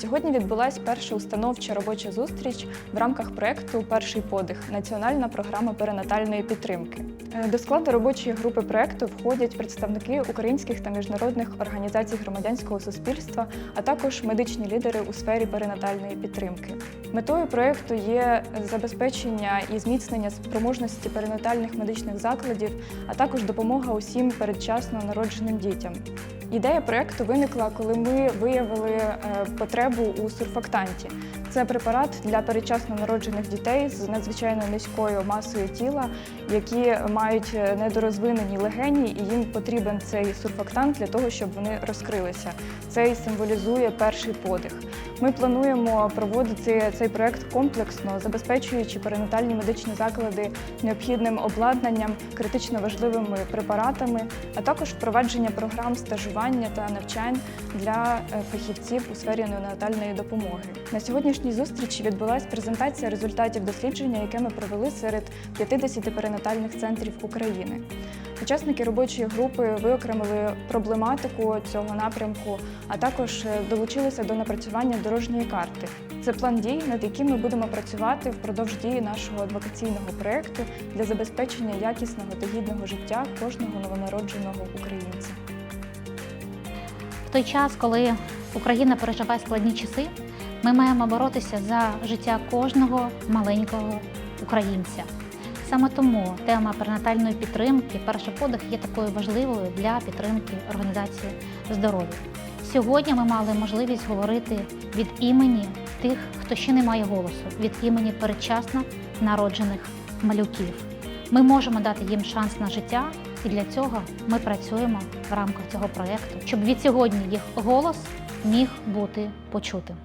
Сьогодні відбулася перша установча робоча зустріч в рамках проекту Перший подих Національна програма перинатальної підтримки. Е, До складу робочої групи проекту входять представники українських та міжнародних організацій громадянського суспільства, а також медичні лідери у сфері перинатальної підтримки. Метою проекту є забезпечення і зміцнення спроможності перинатальних медичних закладів, а також допомога усім передчасно народженим дітям. Ідея проекту виникла, коли ми виявили е, потребу у сурфактанті. Це препарат для передчасно народжених дітей з надзвичайно низькою масою тіла, які мають е, недорозвинені легені, і їм потрібен цей сурфактант для того, щоб вони розкрилися. Це і символізує перший подих. Ми плануємо проводити цей проект комплексно, забезпечуючи перинатальні медичні заклади необхідним обладнанням, критично важливими препаратами, а також впровадження програм стажування та навчань для е, фахівців у сфері неонатальної допомоги. На сьогоднішній зустрічі відбулася презентація результатів дослідження, яке ми провели серед 50 перинатальних центрів України. Учасники робочої групи виокремили проблематику цього напрямку, а також е, долучилися до напрацювання дорожньої карти. Це план дій, над яким ми будемо працювати впродовж дії нашого адвокаційного проєкту для забезпечення якісного та гідного життя кожного новонародженого українця. В той час, коли Україна переживає складні часи, ми маємо боротися за життя кожного маленького українця. Саме тому тема перинатальної підтримки, перший подих є такою важливою для підтримки організації здоров'я. Сьогодні ми мали можливість говорити від імені тих, хто ще не має голосу, від імені передчасно народжених малюків. Ми можемо дати їм шанс на життя, і для цього ми працюємо в рамках цього проєкту, щоб від сьогодні їх голос міг бути почутим.